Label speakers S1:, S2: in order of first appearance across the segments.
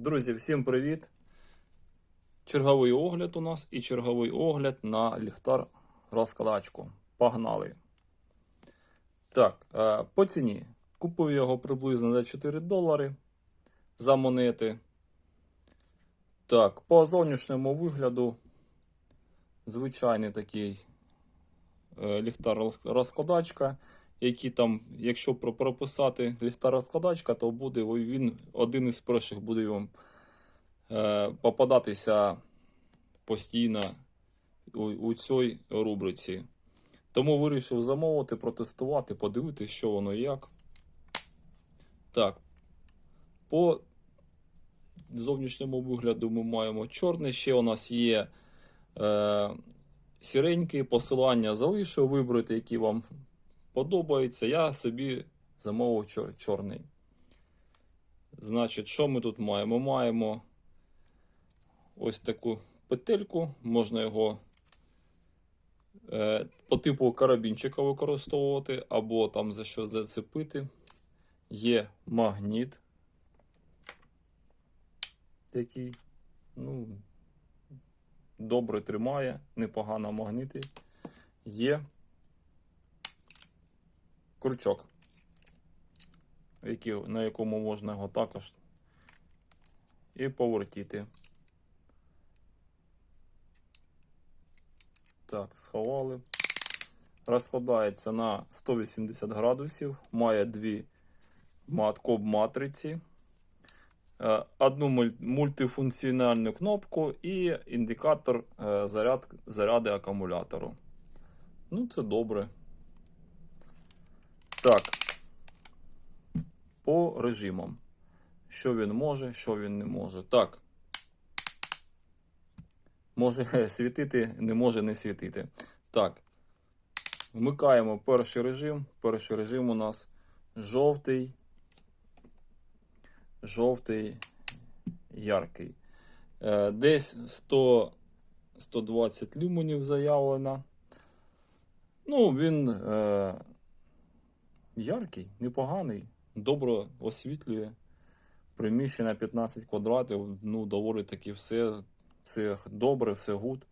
S1: Друзі, всім привіт! Черговий огляд у нас і черговий огляд на ліхтар розкладачку. Погнали! Так, е, по ціні. Купив його приблизно за 4 долари за монети. Так, по зовнішньому вигляду звичайний такий е, ліхтар розкладачка, який там, якщо прописати ліхтар розкладачка, то буде він один із перших буде вам е, попадатися постійно у, у цій рубриці. Тому вирішив замовити, протестувати, подивитися, що воно як. Так, по зовнішньому вигляду ми маємо чорне. Ще у нас є е, сіренький, посилання залишив, вибрати, які вам подобаються. Я собі замовив чор- чорний. Значить, що ми тут маємо? Ми маємо ось таку петельку, можна його е, по типу карабінчика використовувати, або там за що зацепити. Є магніт, який ну, добре тримає, непогано магніти. Є крючок, на якому можна його також і повертіти. Так, сховали. Розкладається на 180 градусів, має дві маткоб матриці, е, одну мультифункціональну кнопку і індикатор е, заряд, заряди акумулятору. Ну, це добре. Так. По режимам. Що він може, що він не може. Так. Може світити, не може не світити. Так. Вмикаємо перший режим. Перший режим у нас жовтий. Жовтий яркий. Е, Десь 100, 120 люменів заявлено. Ну, він е, яркий, непоганий, добре освітлює. Приміщення 15 квадратів, ну, доволі таки все, все добре, все гуд.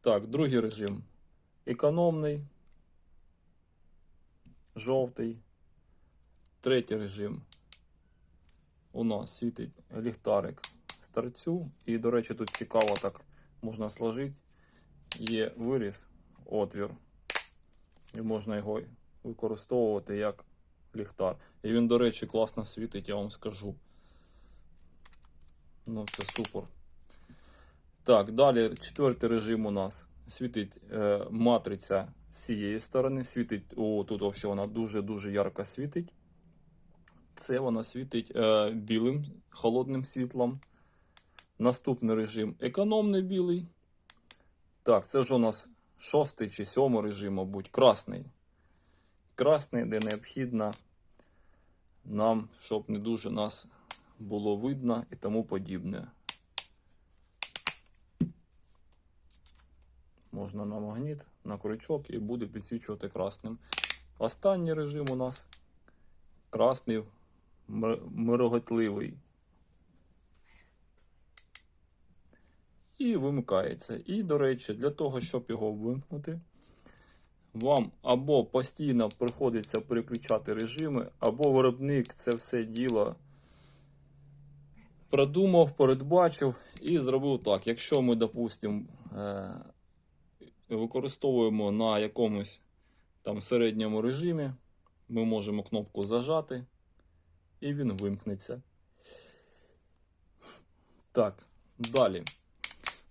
S1: Так, другий режим. Економний. Жовтий. Третій режим. У нас світить ліхтарик з торцю. І, до речі, тут цікаво так можна сложити. Є виріз, отвір. І можна його використовувати як ліхтар. І він, до речі, класно світить, я вам скажу. Ну, це супер. Так, далі четвертий режим у нас світить е, матриця з цієї сторони. Світить, о, тут взагалі вона дуже-дуже ярко світить. Це вона світить е, білим холодним світлом. Наступний режим економний білий. Так, це вже у нас шостий чи сьомий режим, мабуть, красний. Красний, де необхідно нам, щоб не дуже нас було видно і тому подібне. Можна на магніт, на крючок і буде підсвічувати красним. Останній режим у нас красний мироготливий. І вимикається. І, до речі, для того, щоб його вимкнути, вам або постійно приходиться переключати режими, або виробник це все діло продумав, передбачив і зробив так. Якщо ми, допустимо, е, використовуємо на якомусь там середньому режимі, ми можемо кнопку зажати, і він вимкнеться. Так, далі.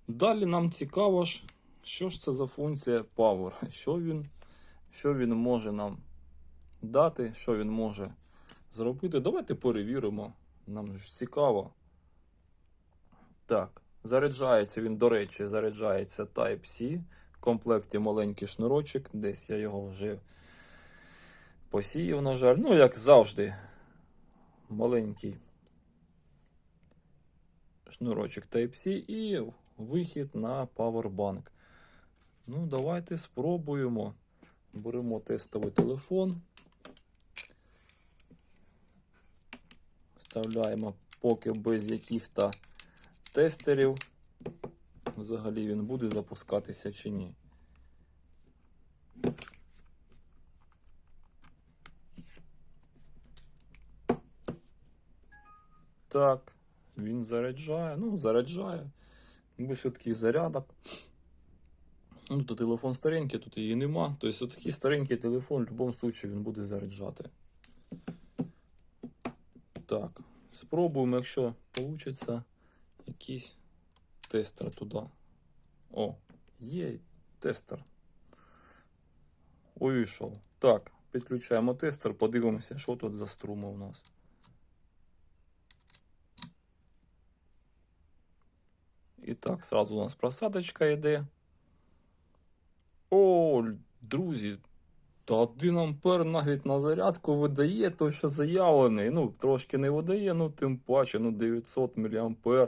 S1: Далі нам цікаво, ж, що ж це за функція Power, що він, що він може нам дати, що він може зробити. Давайте перевіримо. Нам ж цікаво. Так, заряджається він, до речі, заряджається Type-C. В комплекті маленький шнурочок. Десь я його вже посіяв, на жаль. Ну, як завжди, маленький шнурочок Type-C і вихід на Powerbank. Ну, давайте спробуємо. Беремо тестовий телефон. Вставляємо поки без яких-то тестерів. Взагалі він буде запускатися чи ні. Так, він заряджає. Ну, заряджає. Без швидких зарядок. Ну, то телефон старенький, тут її нема. Тобто, отакий старенький телефон в будь-якому випадку він буде заряджати. Так, спробуємо, якщо вийде, якийсь тестер туди. О, є тестер. Увійшов. Так, підключаємо тестер, подивимося, що тут за струма у нас. І так, сразу у нас просадочка йде. О, друзі, та 1 ампер навіть на зарядку видає той, що заявлений. Ну, трошки не видає, ну тим паче, ну 900 мА.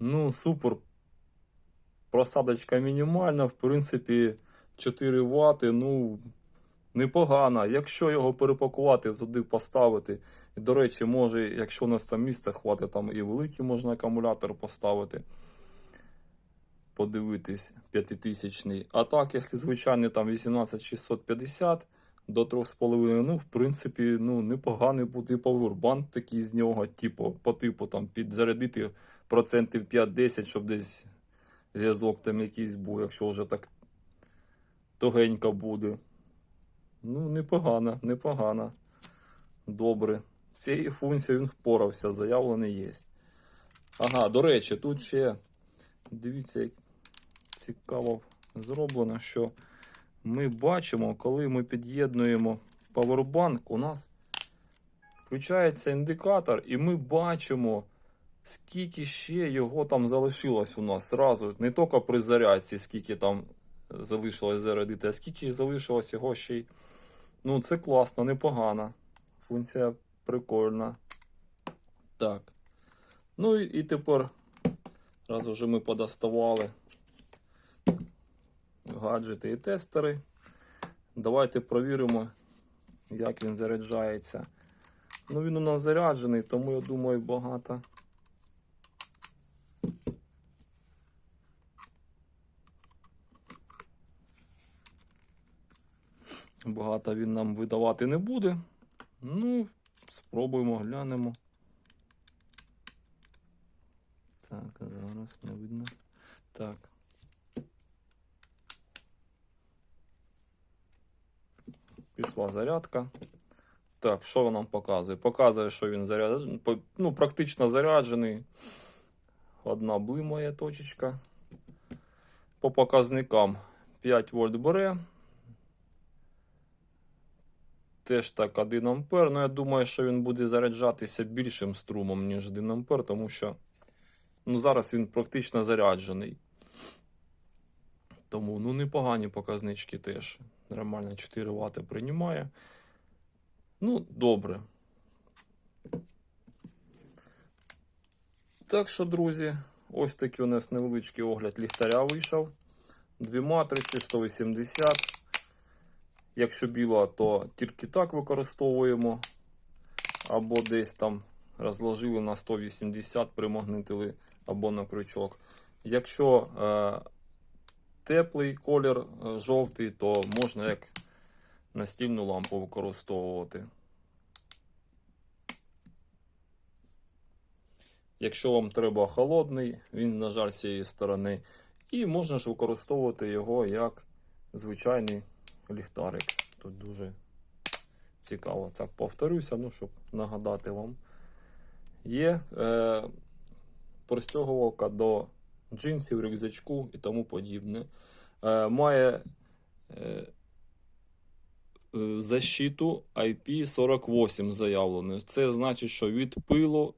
S1: Ну, супер. Просадочка мінімальна, в принципі, 4 Вт, ну, непогано. Якщо його перепакувати, туди поставити. І, до речі, може, якщо у нас там місце хватить, там і великий можна акумулятор поставити. Подивитись 5000. А так, якщо звичайний там 18650 до 3,5, ну, в принципі, ну, непоганий буде павербанк такий з нього, типу, по типу там підзарядити процентів 5-10, щоб десь зв'язок там якийсь був, якщо вже так тугенько буде. Ну, непогано, непогано. Добре. Цією функцією він впорався, заявлений є. Ага, до речі, тут ще дивіться, як цікаво зроблено, що ми бачимо, коли ми під'єднуємо павербанк, у нас включається індикатор, і ми бачимо, скільки ще його там залишилось у нас зразу. Не тільки при зарядці, скільки там залишилось зарядити, а скільки залишилось його ще й. Ну, це класно, непогано. Функція прикольна. Так. Ну і тепер, раз вже ми подоставали гаджети і тестери. Давайте провіримо, як він заряджається. Ну, він у нас заряджений, тому я думаю, багато. Багато він нам видавати не буде. Ну, спробуємо, глянемо. Так, зараз не видно. Так. Пішла зарядка. Так, що вона нам показує? Показує, що він заряджений. Ну, практично заряджений. Одна блимає точечка. По показникам 5 вольт бере. Теж так 1 ампер. Ну, я думаю, що він буде заряджатися більшим струмом, ніж 1 ампер, тому що ну, зараз він практично заряджений. Тому ну, непогані показнички теж. Нормально 4 Вт приймає. Ну, добре. Так що, друзі, ось такий у нас невеличкий огляд ліхтаря вийшов. Дві матриці 180. Якщо біла, то тільки так використовуємо. Або десь там розложили на 180, примагнитили або на крючок. Якщо е, теплий колір е, жовтий, то можна як настільну лампу використовувати. Якщо вам треба холодний, він, на жаль, з цієї сторони. І можна ж використовувати його як звичайний ліхтарик. Тут дуже цікаво. Так, повторюся, ну, щоб нагадати вам. Є е, пристягувалка до джинсів, рюкзачку і тому подібне. Е, має е, е, защиту IP48 заявленою. Це значить, що від пилу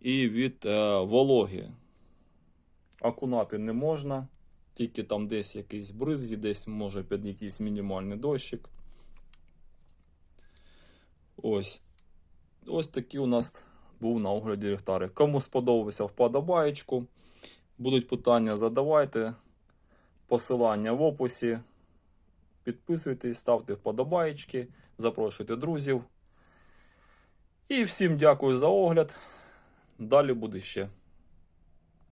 S1: і від е, вологи. Окунати не можна, тільки там десь якийсь бризги, десь може під якийсь мінімальний дощик. Ось. Ось такий у нас був на огляді ліхтарик. Кому сподобався вподобаєчку. Будуть питання, задавайте. Посилання в описі. Підписуйтесь, ставте вподобаєчки, запрошуйте друзів. І всім дякую за огляд. Далі буде ще.